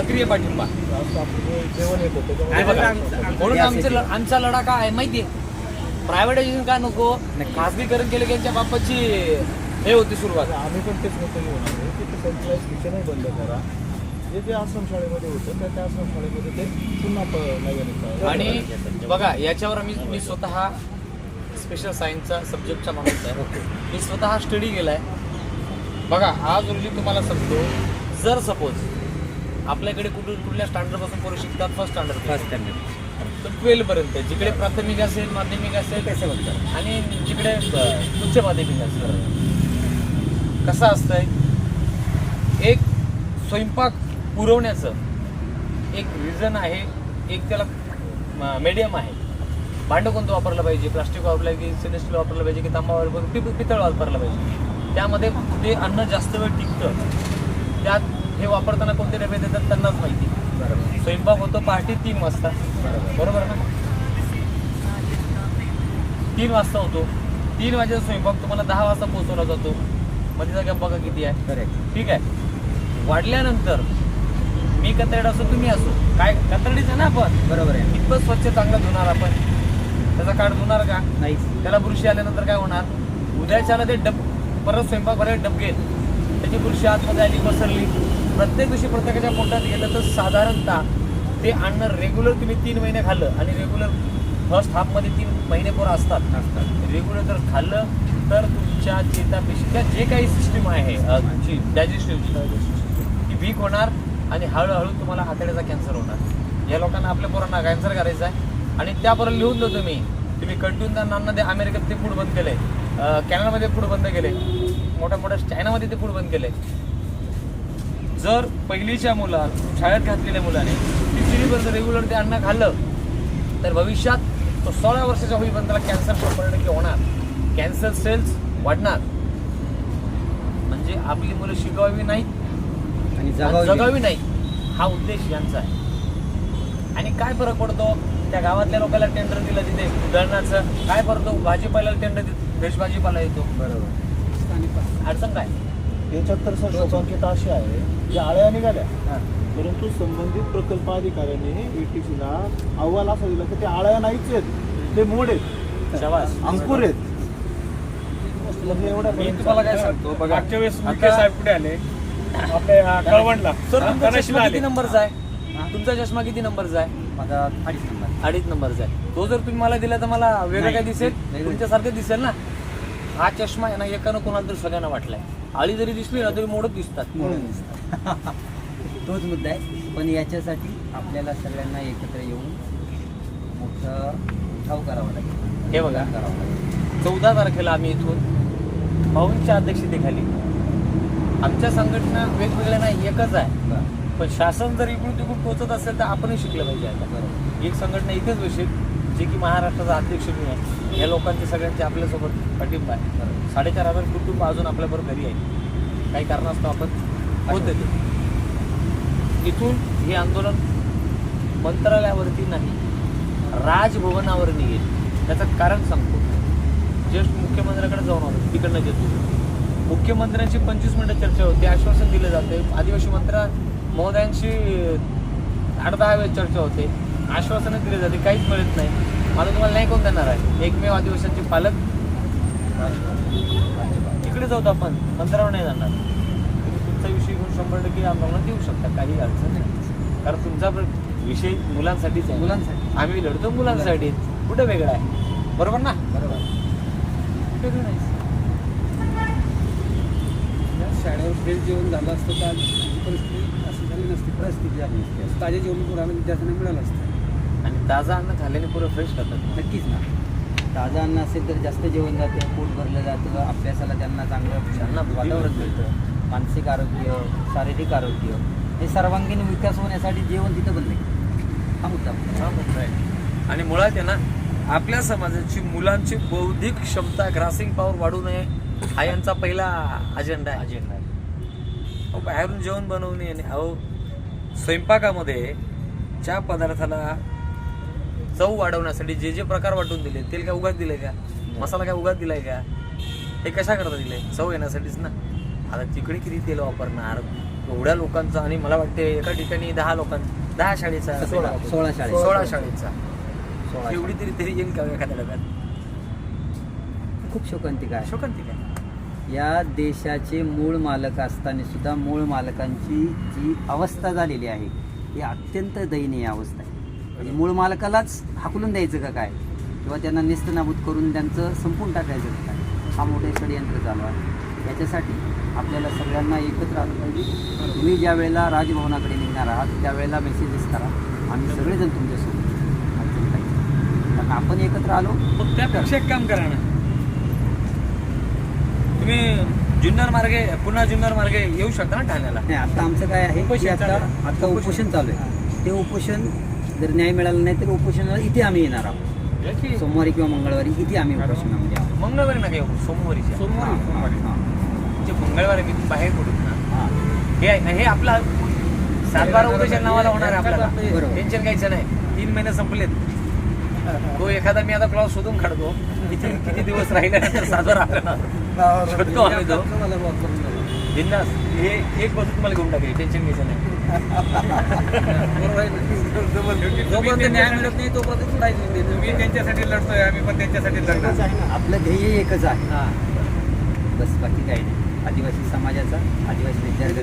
सक्रिय पाठिंबा. म्हणून आमचे आमचा लढा काय आहे माहितीये? प्रायव्हेटायझेशन का नको? खासगीकरण केलं की यांच्या बापाची हे होती सुरुवात. आम्ही पण तेच मत घेऊन आलो की ते सेंट्रलाइज किचनही बंद करा. जे जे आश्रमशाळेमध्ये होतं त्या त्या आश्रमशाळेमध्ये ते पुन्हा. आणि बघा याच्यावर मी मी स्वतः स्पेशल सायन्सचा सब्जेक्टचा माणूस आहे. मी स्वतः स्टडी केलाय. बघा आज रोजी तुम्हाला सांगतो जर सपोज आपल्याकडे कुठून कुठल्या स्टँडर्डपासून पोरं शिकतात? फर्स्ट स्टँडर्ड फर्स्ट स्टँडर्ड तर ट्वेल्व पर्यंत जिकडे प्राथमिक असेल माध्यमिक असेल त्याचे म्हणतात आणि जिकडे उच्च माध्यमिक असेल. कसं असतंय? एक स्वयंपाक पुरवण्याचं एक रिझन आहे एक त्याला मीडियम आहे. भांडं कोणतं वापरलं पाहिजे? प्लास्टिक वापरलं पाहिजे स्टेनलेस स्टील वापरलं पाहिजे की तांबा वापरलं पितळ वापरलं पाहिजे. त्यामध्ये ते अन्न जास्त वेळ टिकतं? त्यात हे वापरताना कोणते डबे देतात त्यांनाच माहिती. स्वयंपाक होतो पहाटे तीन वाजता. बरोबर ना? तीन वाजता होतो. तीन वाजेचा स्वयंपाक तुम्हाला दहा वाजता पोहोचवला जातो. मध्ये गॅप बघा किती आहे. करेक्ट ठीक आहे. वाढल्यानंतर मी कतरड असो तुम्ही असो. काय कतरडीच आहे ना आपण? बरोबर आहे. इतकं स्वच्छ चांगलं धुणार आपण. त्याचा काढ धुणार का? नाहीच. त्याला बुरशी आल्यानंतर काय होणार? उद्याच्याला ते डब परत स्वयंपाक भरायला डबके त्याची बुरशी आतमध्ये आली पसरली. प्रत्येक दिवशी प्रत्येकाच्या पोटात गेलं तर साधारणतः ते अन्न रेग्युलर तुम्ही तीन महिने खाल्लं आणि रेग्युलर फर्स्ट हाफमध्ये तीन महिने पोरं असतात. असतात. रेग्युलर जर खाल्लं तर तुमच्या चेतापेशीच्या जे काही सिस्टीम आहे तुमची डायजेस्टिव्हची ती वीक होणार आणि हळूहळू तुम्हाला हाताळ्याचा कॅन्सर होणार. या लोकांना आपल्या पोरांना कॅन्सर करायचा आहे. आणि त्यापर्यंत लिहून देतो मी तुम्ही कंटिन्यू त्यांना ते अमेरिकेत ते फूड बंद केलंय. अ, कॅनडामध्ये फूड बंद केले मोठ्या मोठ्या चायनामध्ये ते फूड बंद केले जर पहिलीच्या मुला शाळेत घातलेल्या मुलाने तिसरीपर्यंत रेग्युलर ते अन्न खाल्लं तर भविष्यात तो सोळा वर्षाच्या होईपर्यंत त्याला कॅन्सर शंभर टक्के होणार. कॅन्सर सेल्स वाढणार. म्हणजे आपली मुलं शिकवावी नाहीत आणि जगावी. नाही हा उद्देश यांचा आहे. आणि काय फरक पडतो? त्या गावातल्या लोकांना टेंडर दिलं तिथे. उदाहरणाचं काय पडतो भाजीपाल्याला टेंडर फ्रेश भाजीपाला येतो. बरोबर. अडचण काय? याच्यात तर सर शोकांकित अशी आहे की आळ्या निघाल्या. हा. परंतु संबंधित प्रकल्प अधिकाऱ्यांनी ईटीसीला अहवाल असा दिला की ते आळ्या नाहीच आहेत ते मोड आहेत. शबास. अंकुर आहेत. म्हणजे मी तुम्हाला काय सांगतो बघा मागच्या वेळेस मुख्य साहेब कुठे आले? आपल्या कळवणला. सर तुमचा चष्मा किती नंबरचा आहे तुमचा चष्मा किती नंबरचा आहे माझा अडीच नंबर. अडीच नंबरचा आहे तो जर तुम्ही मला दिला तर मला वेगळं. काय दिसेल? नाही. तुमच्यासारखं दिसेल ना? हा चष्मा आहे ना एकानं कोणाला तरी सगळ्यांना वाटलाय. आळी जरी दिसली ना तरी मोडत दिसतात. म्हणून तोच मुद्दा आहे. पण याच्यासाठी आपल्याला सगळ्यांना एकत्र येऊन मोठं उठाव करावा लागेल. हे बघा. करावं लागेल. चौदा तारखेला आम्ही इथून भाऊंच्या अध्यक्षतेखाली आमच्या संघटना वेगवेगळ्या नाही एकच आहे. पण शासन जर इकडून तिकडून पोहोचत असेल तर आपणही शिकलं पाहिजे आता. बरोबर एक संघटना इथेच बसेल जे की महाराष्ट्राचा अध्यक्ष मी आहे. या लोकांचे सगळ्यांचे आपल्यासोबत पाठिंबा आहे. साडेचार हजार कुटुंब अजून आपल्याबरोबर घरी आहे. काही कारणास्तव आपण होते ते. इथून हे आंदोलन मंत्रालयावरती नाही राजभवनावर निघेल त्याचं कारण सांगतो. जस्ट मुख्यमंत्र्याकडे जाऊन आलो. तिकडनं घेतो मुख्यमंत्र्यांची पंचवीस मिनटं चर्चा होती. आश्वासन दिलं जाते आदिवासी मंत्र्या महोदयांशी आठ दहा वेळेस चर्चा होते. आश्वासनं दिले जाते. काहीच मिळत नाही. मला तुम्हाला नाही कोण देणार आहे. एकमेव आदिवासींचे पालक. तिकडे जाऊ आपण. मंत्रावर नाही जाणार. तुमचा विषय घेऊन शंभर टक्के आंदोलनात येऊ शकता. काही अडचण नाही. कारण तुमचा विषय मुलांसाठीच आहे. मुलांसाठी. आम्ही लढतो मुलांसाठी. कुठं वेगळा आहे? बरोबर ना? बरोबर. वेगळं नाही. शाळेवर फ्रेश जेवण झालं असतं तर परिस्थिती अशी झाली नसती. परिस्थिती झाली. ताजे जेवण पुरावे विद्यार्थ्यांना मिळालं असतं. ताजं अन्न खाल्ल्याने पुरं फ्रेश राहतात. नक्कीच ना. ताजं अन्न असेल तर जास्त जेवण जातं पोट भरलं जातं अभ्यासाला त्यांना चांगलं त्यांना वातावरण मिळते. मानसिक आरोग्य शारीरिक आरोग्य हे सर्वांगीण विकास होण्यासाठी जेवण तिथं बनले हा मुद्दा. हा मुद्दा आहे. आणि मुळात आहे ना आपल्या समाजाची मुलांची बौद्धिक क्षमता ग्रासिंग पॉवर वाढू नये हा यांचा पहिला अजेंडा आहे. अजेंडा आहे. बाहेरून जेवण बनवणे आणि अहो स्वयंपाकामध्ये ज्या पदार्थाला चव वाढवण्यासाठी जे जे प्रकार वाटून दिले तेल काय उगाच दिलंय का? मसाला काय उगाच दिलाय का? हे कशा करता दिले चव येण्यासाठीच ना. आता तिकडे किती तेल वापरणार? एवढ्या लोकांचा आणि मला वाटते एका ठिकाणी दहा लोकां दहा शाळेचा सोळा सोळा शाळेत सोळा शाळेचा. एवढी तरी तरी येईल का एखाद्या डब्यात खूप शोकांतिका आहे शोकांती काय या देशाचे मूळ मालक असताना सुद्धा मूळ मालकांची जी अवस्था झालेली आहे ही अत्यंत दयनीय अवस्था आहे. म्हणजे मूळ मालकालाच हाकलून द्यायचं का काय? किंवा त्यांना नेस्तनाबूत करून त्यांचं संपून टाकायचं का काय? हा मोठे षडयंत्र चालू आहे. याच्यासाठी आपल्याला सगळ्यांना एकत्र आलं पाहिजे. तुम्ही ज्या वेळेला राजभवनाकडे निघणार आहात त्यावेळेला मेसेजेस करा. आम्ही सगळेजण तुमच्यासोबत. कारण आपण एकत्र आलो मग त्यापेक्षा एक काम करा ना. तुम्ही जुन्नर मार्गे पुन्हा जुन्नर मार्गे येऊ शकता ना ठाण्याला. नाही आता आमचं काय आहे आता. आता उपोषण चालू आहे. ते उपोषण जर न्याय मिळाला नाही तर उपोषणाला इथे आम्ही येणार आहोत. सोमवारी किंवा मंगळवारी इथे आम्ही उपोषणामध्ये आहोत. मंगळवारी नका येऊ सोमवारीच्या. सोमवारी सोमवारी हां, म्हणजे मंगळवारी मी बाहेर पडून ना हां. हे आहे ना हे आपला सातबारा उद्याच्या नावाला होणार आहे आपल्याला. बरोबर. टेन्शन घ्यायचं नाही. तीन महिने संपलेत. तो एखादा मी आता क्लॉस शोधून काढतो. किती किती दिवस राहिल्यानंतर सातबारा आपल्याला शोधतो आम्ही तो. बिंदास हे एक बाजू तुम्हाला घेऊन टाकेल टेन्शन घ्यायचं नाही. ना? जोपर्यंत न्याय मिळत नाही तोपर्यंत सोडायचं नाही. मी त्यांच्यासाठी लढतोय आम्ही पण त्यांच्यासाठी लढणार. आपलं ध्येय एकच आहे. हां. बस बाकी काही नाही. आदिवासी समाजाचा आदिवासी विद्यार्थी